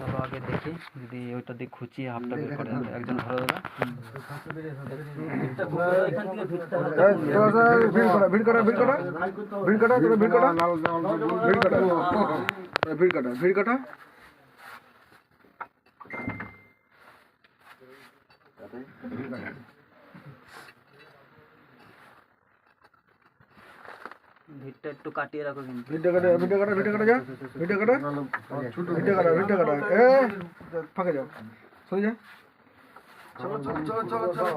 চলো আগে দেখি যদি ওইটা দিয়ে খুঁচিয়ে হাফটা বের করে একজন ধরে দেবে ভিড় কাটা ভিড় কাটা ভিড় কাটা ভিড় কাটা ভিড় কাটা ভিড় কাটা ভিড় কাটা ভিড় কাটা ভিটটা একটু কাটিয়ে রাখো কিন্তু। ভিটটা কাটা ভিটটা কাটা ভিটটা কাটা যা। ভিটটা কাটা। হ্যাঁ, ছোট ভিটটা কাটা ভিটটা কাটা। এ ফাঁকে যাও। সরে যা। চলো চলো চলো চলো চলো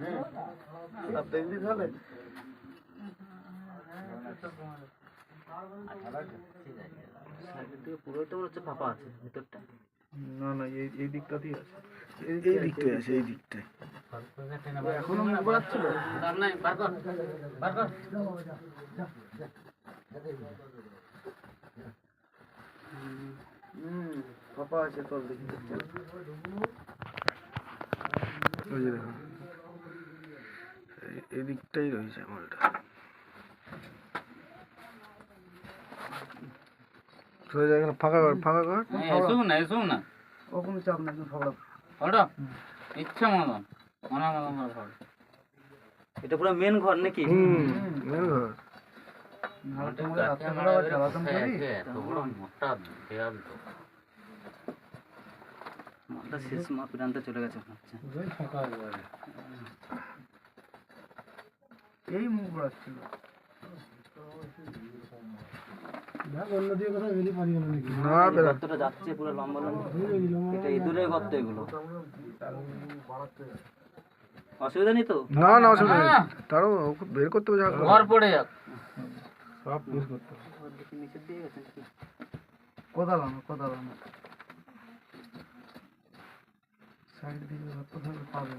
হ্যাঁ। আচ্ছা, ঠিক আছে। সাইডের দিকে পুরোটা মনে হচ্ছে ফাঁপা আছে ভিতরটা। না না এই এই দিকটাতেই আছে। এই দিকটাই আছে এই দিকটাই। এখনও মুখ বাড়াচ্ছিল হুম ফাঁপা আছে তোর দেখি ওই দেখো এই- এই দিকটাই রয়েছে মালটা। ফাঁকা ঘর ফাঁকা ঘর? হ্যাঁ, এসব না এসব না। ওরকম চাপ না তুমি ইচ্ছা মতো মনে মতো এটা পুরো মেন ঘর নাকি? হুম মেন ঘর আচ্ছা, আচ্ছা, আচ্ছা, শেষ মা প্রান্তে চলে গেছে এই মুখ বাড়াচ্ছিল গর্তটা যাচ্ছে পুরো লম্বা লম্বা। এটা ইঁদুরের গর্ত এগুলো। অসুবিধা নেই তো? না না অসুবিধা নেই। তারও বের করতে হবে ঘর পড়ে যাক। সব বের করতে না।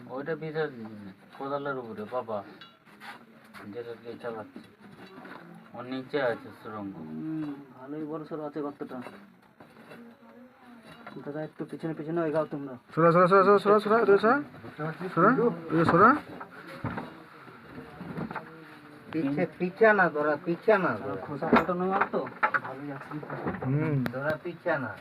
ওইটা কোদালের উপরে বাবা। যেটা দিয়ে চালাচ্ছে। নিচে আছে সুরঙ্গ। ভালোই বড় সড়ো আছে গর্তটা। দাদা একটু পিছনে পিছনে এগাও তোমরা। সোরা সোরা সোরা সোরা সোরা সোরা সোরা সোরা সোরা পিছে না ধরা পিছে না ধরা খোসা কাটানো মার তো ভালোই আছে। হুম। ধরা পিছে না।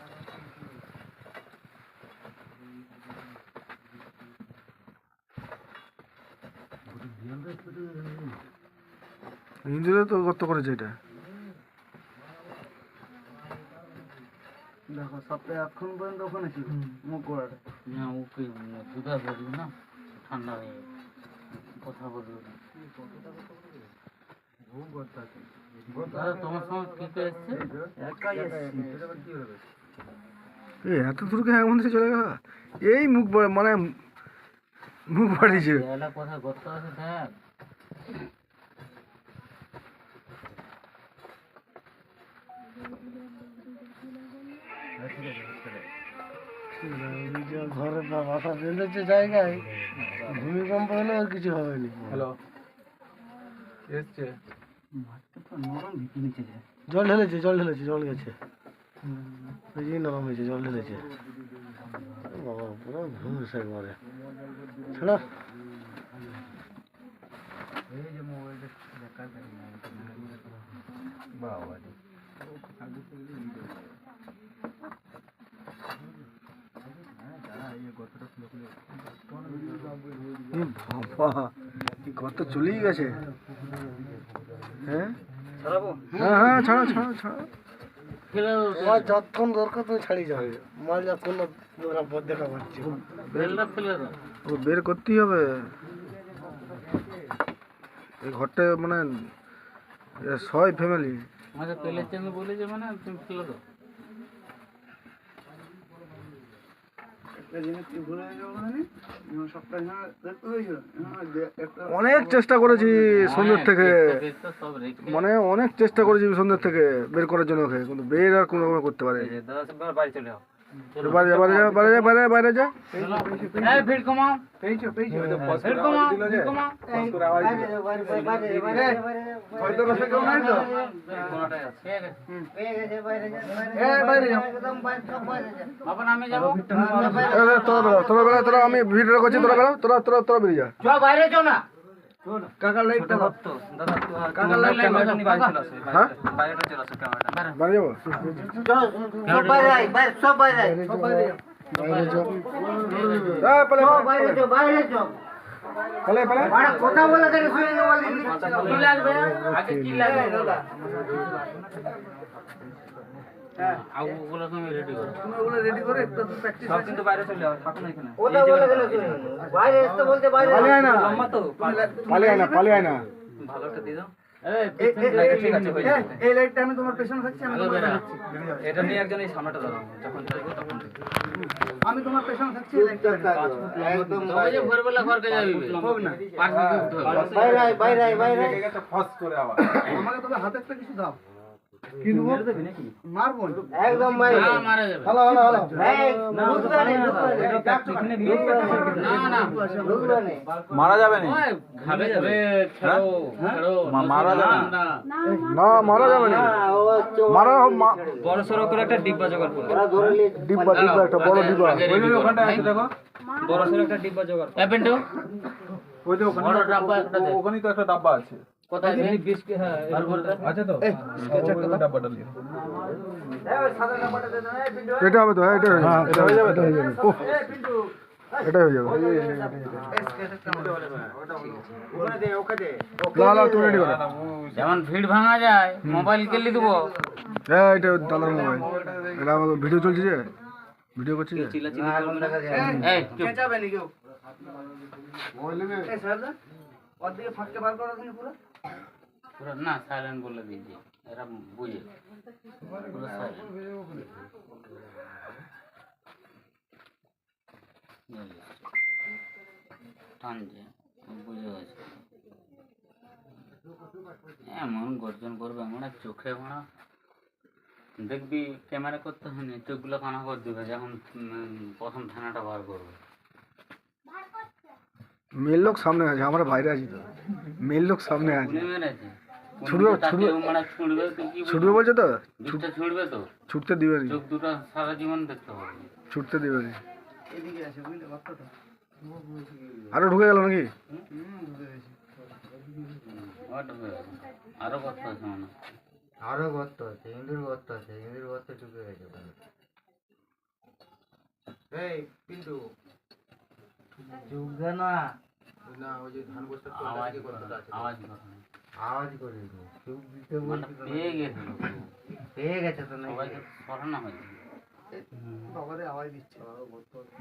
ইঞ্জিনে তো গর্ত করেছে এটা। দেখো সপ্তাহে এখন পর্যন্ত ওখানে ছিল। মুখ না ওকে না ঠান্ডা হয়ে। কথা বলব তোমার সঙ্গে কি কে এসছে? একাই এসছি। এই এত দূর থেকে চলে গেল? এই মুখ মানে মুখ বাড়িয়েছে। কোথায় গর্ত আছে দেখ। বাসা বেঁধেছে জায়গায় ভূমিকম্প হলে আর কিছু হয়নি হ্যালো এসছে জল ঢেলেছে জল ঢেলেছে জল গেছে ওই যে নরম হয়েছে জল ঢেলেছে বাবা পুরো ঘুমছে একবারে ছাড়া বাবা এই গর্ত চলেই গেছে। হ্যাঁ? হ্যাঁ হ্যাঁ ছাড়া ছাড়া ছাড়া। ফেলে যতক্ষণ দরকার তুমি ছাড়িয়ে যাবে। মাল যতক্ষণ ওরা দেখা পাচ্ছে। ও বের করতেই হবে। এই ঘরটা মানে ছয় ফ্যামিলি আমাকে পেলের জন্য বলেছে মানে তুমি ফেলে দাও। অনেক চেষ্টা করেছি সন্ধ্যের থেকে। মানে অনেক চেষ্টা করেছি সন্ধ্যের থেকে বের করার জন্য ওকে, কিন্তু বের আর কোনো করতে পারে। বাইরে যা বাইরে যা বাইরে যা বাইরে বাইরে যা। এই ভিড় কমাও। পেয়েছ পেয়েছ। ভিড় কমাও ভিড় কমাও। বাইরে বাইরে, বাইরে, বাইরে, বাইরে, বাইরে, হয়তো রসে কেউ নাই তো? কোনটাই আছে। পেয়ে গেছে, বাইরে যাও, এ, বাইরে যাও। একদম বাইরে, সব বাইরে যাও। বাবা আমি যাব। এ, এ, তোরা বেরো তোরা আমি ভিডিও করছি তোরা বেরো তোরা তোরা তোরা বেরিয়ে যা। বাইরে চ না। কাকার লাইটটা দাও। কাকা ক্যামেরাটা নিয়ে বাইরে চলে আসো হ্যাঁ? বাইরেটা চলে আসো ক্যামেরাটা বাড়ি যাব? সব বাইরে আয়, বাইরে, সব বাইরে আয়। এ, পালে চ, বাইরে চ, বাইরে চ। পালে পালে বাড়া, কথা বলে কেন শুনে নেওয়া কি লাগবে আগে কি লাগবে? আগুগুলো তুমি রেডি করো। তুমি ওগুলো রেডি করে একটু প্র্যাকটিস সব কিন্তু বাইরে চলে যাও থাকো না এখানে কথা বলে কেন বাইরে আসতে বলতে বাইরে পালিয়ে আয় না। লম্বা তো। পালিয়ে আয় না পালিয়ে আয় না। ভালো দিয়ে দাও। এই ঠিক আছে হয়ে লাইটটা আমি তোমার পেছনে থাকছি আমি এটা নিয়ে একজন এই সামনেটা দাঁড়াও যখন চাইব তখন আমি তোমার পেছনে থাকছি একদম ভোরবেলা ঘরকে যাবি। হোক না। পাঁচ মিনিট উঠতে হবে। বাইরে বাইরে আয়, বাইরে আয়। আমাকে তবে হাতে একটা কিছু দাও। কি মারবো। একদম বাইরে না মারা যাবে। না। মারা যাবে। না খাবে যাবে ছাড়ো ছাড়ো মারা যাবে না? না। মারা যাবে না। না, ও চো- মারা বড় করে একটা ডিব্বা জোগাড় করো। ডিব্বা ডিব্বা একটা বড় ডিব্বা। ওখানটায় আছে দেখো। বড় একটা ডিব্বা জোগাড় করো। ওই যে ওখানে ডাব্বা ওখানেই তো একটা ডাব্বা আছে। কোথায় হ্যাঁ বার করে তো। ডাব্বাটা নিয়ে এটা হবে তো হ্যাঁ এটা হয়ে যাবে। এটা হয়ে যাবে এটা হয়ে যাবে। এটা হয়ে যাবে। লাও লাও তুমি রেডি করো। যেমন ভিড় ভাঙা যায় মোবাইল কেলি দেবো। হ্যাঁ এটা দাদার মোবাইল এটা আমার ভিডিও চলছে যে? ভিডিও করছি যে? চিল্লা চিল্লি করবে না এই চুপ পুরো। না সাইলেন্ট বলে দিয়েছি এরা বুঝে। টানছে, বুঝে গেছে। এমন গর্জন করবে আমরা চোখে মারা দেখবি ক্যামেরা করতে হয়নি, চোখগুলো কানা করে দিবে, যখন প্রথম থানাটা বার করবে। মেল লোক সামনে আছে আমরা বাইরে আছি তো। মেল লোক সামনে আছে। ছুড়বে। মানে ছুটবে বলছে তো? ছুড়বে তো? ছুটতে দিবে নি। চোখ দুটো সারা জীবন দেখতে হবে। ছুটতে দিবে নি। আরও ঢুকে গেল নাকি? আরও কত আছে মানে আরও গর্ত আছে ইন্দুর গর্ত আছে ইন্দুর গর্ত ঢুকে গেছে এই পিন্টু। না। আওয়াজ করো না, আওয়াজ করো না। আওয়াজ করিস নি চুপ দিতে মানে পেয়ে গেছিল তো। পেয়ে গেছে তো নাকি? সবাইকে সরানো হয়েছে।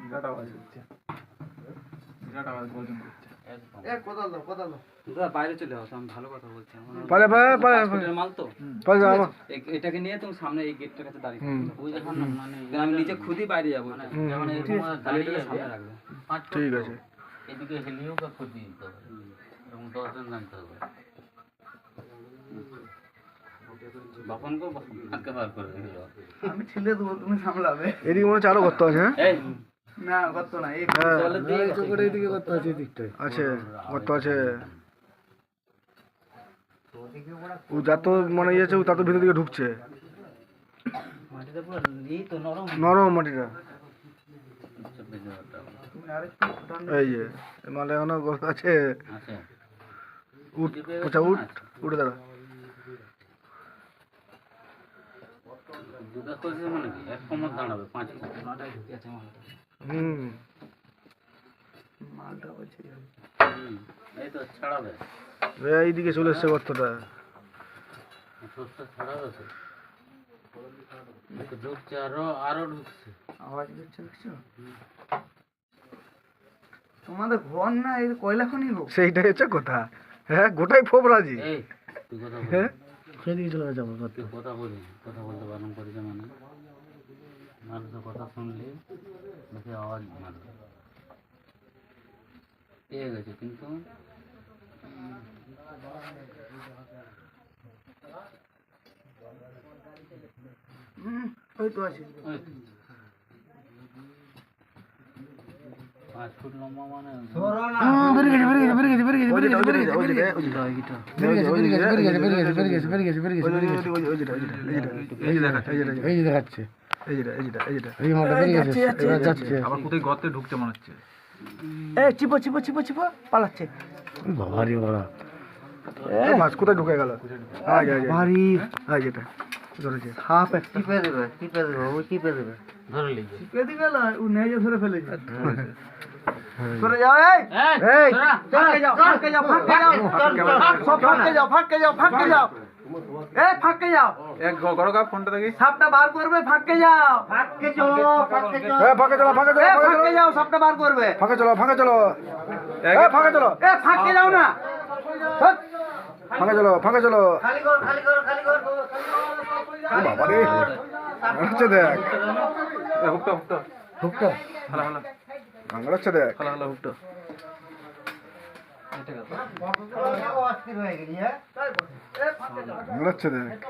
বিরাট আওয়াজ হচ্ছে। বিরাট আওয়াজ করছে। বাইরে চলে যাও তো আমি ভালো কথা বলছি। আমার পালে পালে পালে পাসপোর্টের মাল তো। এটাকে নিয়ে তুমি সামনে এই গেটটার কাছে দাঁড়িয়ে। মানে আমি নিজে খুদই বাইরে যাব। মানে সামনে রাখবে। ঠিক আছে। এদিকে হেলিও কা ক্ষতি দিতে হবে। এরকম দশজন জানতে হবে। আমি ঠেলে দেবো তুমি সামলাবে। এদিকে মনে হচ্ছে আরও করতে আছে হ্যাঁ? এই। না করতো না এই চোখের এইদিকে করতে আছে এদিকটায় আছে করতে আছে। ও যত মানে ইয়ে আছে ও তত ভিতর দিকে ঢুকছে। নরম। নরম মাটিটা। দেওয়াটা এই যে মানে এখনও আছে। আছে। উঠ আচ্ছা উঠ উঠে দাঁড়া। দুটা মানে হুম। হুম, এই তো ছাড়াবে। এইদিকে চলে এসছে গর্তটা। ঢুকছে আরও আরও ঢুকছে। আওয়াজ দিচ্ছে দেখছ তোমাদের ঘর না এই কয়লা খনি হোক? সেইটাই হচ্ছে কথা। হ্যাঁ গোটাই ফোবরাজি এই তুই কথা বল। হ্যাঁ? সেদিকে চলে যাব তুই কথা বলি কথা বলতে বারণ করেছে মানে মানুষের কথা শুনলে বেশি আওয়াজ মারবে। পেয়ে গেছে কিন্তু ওই তো আছে ওই পাঁচ ফুট লম্বা মানে বেরিয়ে গেছে বেরিয়ে গেছে বেরিয়ে গেছে বেরিয়ে গেছে বেরিয়ে গেছে বেরিয়ে গেছে দইটা বেরিয়ে গেছে বেরিয়ে গেছে বেরিয়ে গেছে বেরিয়ে গেছে বেরিয়ে গেছে বেরিয়ে গেছে বেরিয়ে গেছে বেরিয়ে গেছে ওই যেটা এই যে দেখাচ্ছে এই যে দেখাচ্ছে এই যেটা এই যেটা এই যেটা এই মালটা বেরিয়ে গেছে এবার যাচ্ছে আবার কোথায় গর্তে ঢুকতে মনে হচ্ছে এই চিপো চিপো চিপো চিপো পালাচ্ছে বড়া মাছ কোথায় ঢুকে গেল আয় আয় যেটা ধরেছে সাপ এক টিপে দেবে টিপে দেবে ও টিপে দেবে ধরে ও নেজে ধরে ধরে যাও এই! এই! ফাঁকে যাও ফাঁকে যাও ফাঁকে যাও। সব ফাঁকে যাও ফাঁকে যাও ফাঁকে যাও। এ ফাঁকে যাও। এক গড় গা ফোনটা দেখি। সাপটা বার করবে ফাঁকে যাও। ফাঁকে চলো ফাঁকে চলো। এ ফাঁকে চলো ফাঁকে চলো ফাঁকে যাও সাপটা বার করবে। ফাঁকে চলো ফাঁকে চলো। এ ফাঁকে চলো। এ ফাঁকে যাও না। ফাঁকে চলো ফাঁকে চলো। খালি কর খালি কর খালি কর। বাবা রে। হচ্ছে দেখ। হুকটা হুকটা। হুকটা? হালা হালা। আঙড়াচ্ছে দেখ। হালা হালা হুকটা। দেখ।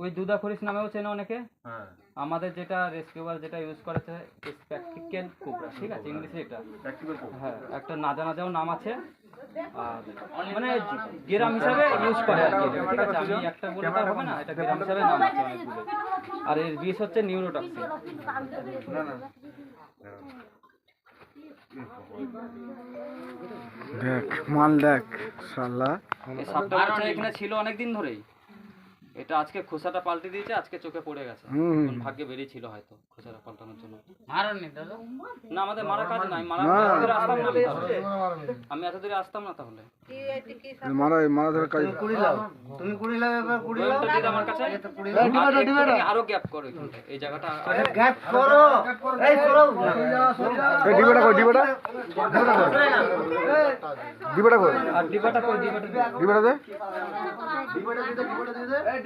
ওই দুদাখরিস নামেও চেনে অনেকে। আমাদের যেটা রেস্কিউবার যেটা ইউজ করেছে প্র্যাকটিক্যাল কুবরা ঠিক আছে? ইংলিশে এটা। হ্যাঁ একটা নাজা নাজাও নাম আছে। আর মানে গেরাম হিসাবে ইউজ করে আর কি। ঠিক আছে? আমি একটা বলে তো হবে না এটা গেরাম হিসাবে নাম আছে অনেকগুলো আর এর বিষ হচ্ছে নিউরোটক্সিন দেখ মাল দেখ শালা। এই সাপটা এখানে ছিল অনেক দিন ধরেই। এটা আজকে খোসাটা পাল্টে দিয়েছে আজকে চোখে পড়ে গেছে। ভাগ্যে বেরিয়ে ছিল হয়তো খোসাটা পাল্টানোর জন্য। মারোনি দাদা। না আমাদের মারা কাজ নাই মারা না। এত দূরে আসতাম না আমি এত দূরে আসতাম না তাহলে। মারা মারা ধরে কাজ কুড়ি লাও তুমি কুড়ি লাও এবার কুড়ি লাও দিলে আমার কাছে। আর একটুখানি আরও গ্যাপ করো এই জায়গাটা গ্যাপ করো। এই করো এই ডিবেটা কই ডিবেটা। ডিবেটা কই আর ডিবাটা করে ডিবাটা। ডিবেটা দে। ঢাকনিটাকে খুলো এটাকে ঢাকনিটাকে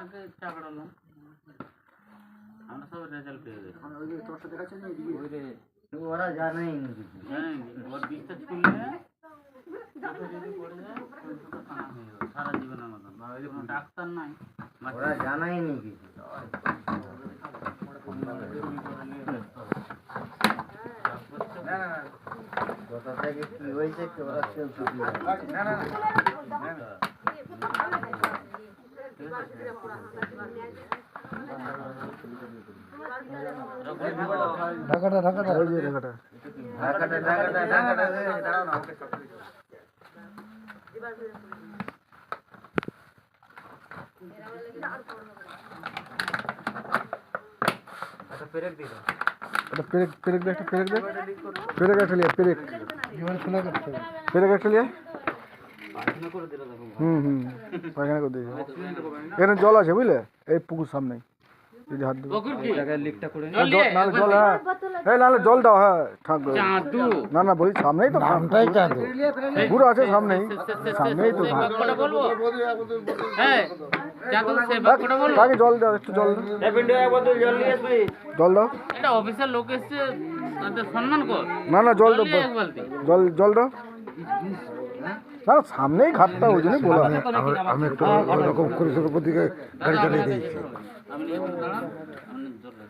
আগে আমরা সব রেজাল্ট পেয়ে গেছি। তোর সাথে গেছে ওরা জানেই ওর বিষটা ছুললে সারা জীবনের মতন। ডাক্তার নাই ওরা জানাই নি কি হয়েছে কেউ কিছু না। ঢাকাটা ঢাকাটা। ঢাকাটা। ঢাকাটা ঢাকাটা ঢাকাটা। দাঁড়াও না, ওকে সব। একটা পেরেক দাও এটা পেরেক পেরেক একটা পেরেক দে। পেরেক একটা লিয়ে পেরেক। পেরেক একটা লিয়ে হুম হুম পায়খানা করে দিয়েছে এখানে জল আছে বুঝলে এই পুকুর সামনে হাত দেবো পুকুর কি জায়গায় লিকটা করে জল দিয়ে নাহলে জল হ্যাঁ এই নাহলে জল দাও হ্যাঁ ঠাক না না বলি সামনেই তো নামটাই চাঁদু পুরো আছে সামনেই সামনেই তো হ্যাঁ তাকে জল দাও একটু জল দাও জল দাও এটা অফিসের লোক এসছে না না জল বালতি জল জল দাও। না সামনেই ঘাটটা ওই জন্যই বলা। আমি একটু ওরকম করে করে দিকে গাড়ি চালিয়ে দিয়েছি। আপনি এখন দাঁড়ান আপনি জোরে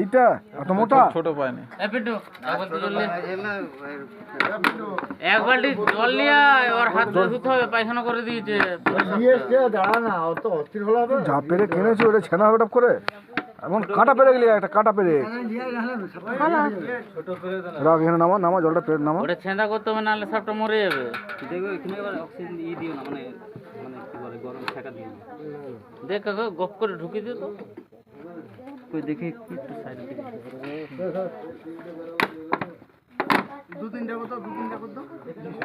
এইটা এত মোটা ছোট পায়নি এক বালতি জল নিয়ে এক বালতি জল নিয়ে আয়, ওর হাত ধুতে হবে পায়খানা করে দিয়েছে। দাঁড়া না অত অস্থির হলে হবে যা পেরে কিনেছি ওটা ছেনা হবে করে। এমন কাঁটা পেরে গেলি একটা কাঁটা পেরে। রাখ এখানে নামা নামা জলটা পেরে নামা। ওটা ছেঁদা করতে হবে নাহলে সবটা মরে যাবে। দেখবে এখানে এবার অক্সিজেন ই দিও না মানে মানে কি বলে গরম দিও দেখ কাকা গপ করে ঢুকে দিও তো। ওই দেখে একটু একটু সাইডে দিকে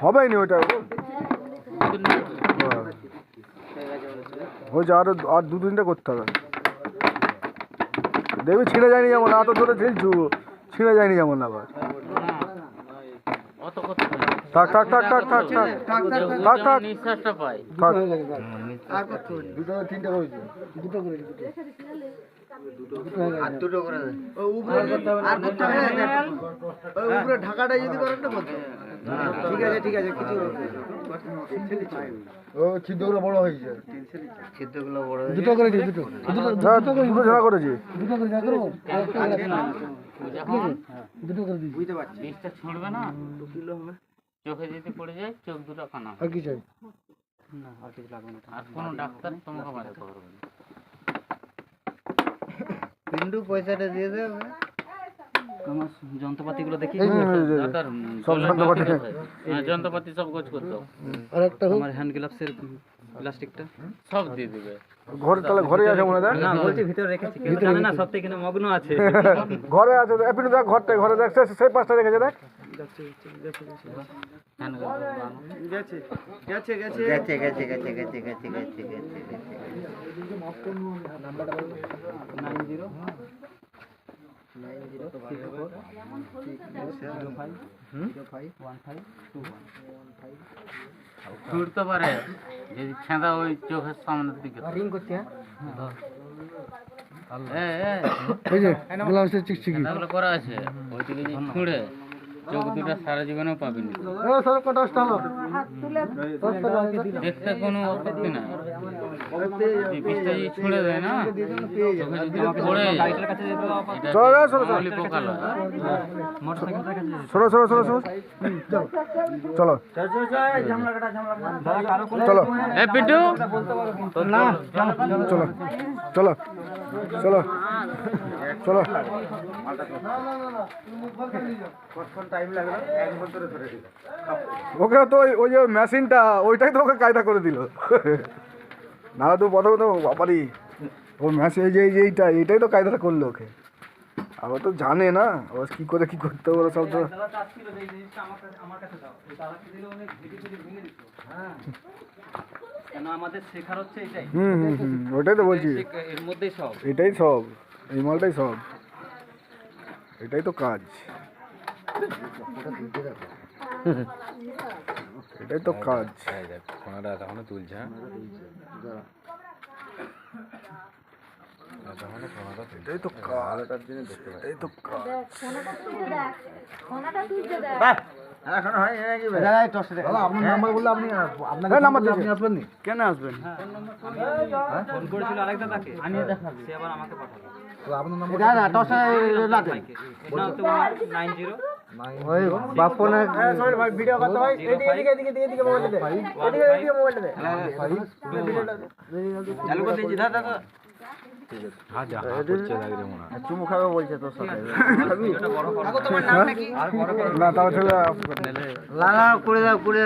হবেই নি ওইটা। ওই যে আরও আর দু তিনটা করতে হবে। দেখবি ছিঁড়ে যায়নি যেমন না এত জোরে ঝিলছু ছিঁড়ে যায়নি যেমন আবার। থাক থাক থাক থাক থাক থাক। ও যেমন থাক, থাক। নিঃশ্বাসটা পায়। থাক। দুটো তিনটা করেছি। দুটো করে আর দুটো করে দে উপরে ঢাকাটা যদি করেন না ঠিক আছে ঠিক আছে কিছু ও ছিদ্রগুলো বড় হয়েছে সিদ্ধগুলো বড় হয়ে দুটো করেছি। দুটো দুটো দুটো ঝাড়া করেছি যখন বিষটা ছুঁড়বে না? চোখে যদি পড়ে যায় চোখ দুটো কানা আর কি চাই? না আর কিছু লাগবে না। আর কোনো ডাক্তার তোমাকে বাঁচাতে পারবে না। পিন্টু পয়সাটা দিয়ে দেবে। আমার যন্ত্রপাতিগুলো দেখি? ডাক্তার সব যন্ত্রপাতি। হ্যাঁ, যন্ত্রপাতি সব গোছ করতে আর একটা আমার হ্যান্ড গ্লাভসের প্লাস্টিকটা সব দিয়ে দিবে। ঘরে তাহলে ঘরে আছে মনে হয় না বলছি ভিতরে রেখেছি জানে না মগ্ন আছে। ঘরে আছে এপিনে দেখ ঘরটায় ঘরে দেখ সে- সেই পাশটা রেখেছে দেখ। গেছে গেছে গেছে। গেছে গেছে গেছে গেছে গেছে গেছে গেছে নাইন ছুটতে পারে যদি ছেঁদা ওই চোখের সামনের দিকে। রিং করতে হ্যাঁ? করা আছে ওইদিকে ছুঁড়ে। চোখ দুটো সারা জীবনেও পাবেন দেখতে কোনো আপত্তি না বিষটা যদি ছুঁড়ে দেয় না চোখে যদি পড়ে এটা চলো। চলো। চলো। চলো। চলো। চলো। ওকে তো ওই ওই যে মেশিনটা ওইটাই তো ওকে কায়দা করে দিল। না তো প্রথমে তো বাবারই ও মেশিন এই যে এই যে এইটা এইটাই তো কায়দাটা করল ওকে। আবার তো জানে না ও কি করে কি করতে হবে সব তো আমাদের শেখার হচ্ছে এটাই? হুম হুম হুম ওটাই তো বলছি। এর মধ্যেই সব। এটাই সব। এই মালটাই সব। এটাই তো কাজ। এটাই তো কাজ। এটাই তো কাজ। এটাই তো কাজ। হ্যাঁ, নাম্বার দিয়েছে। কেন আসবেন? চালু করে দিয়েছি দাদা। ঠিক খাবে বলছে তোর সাথে। না করে দাও করে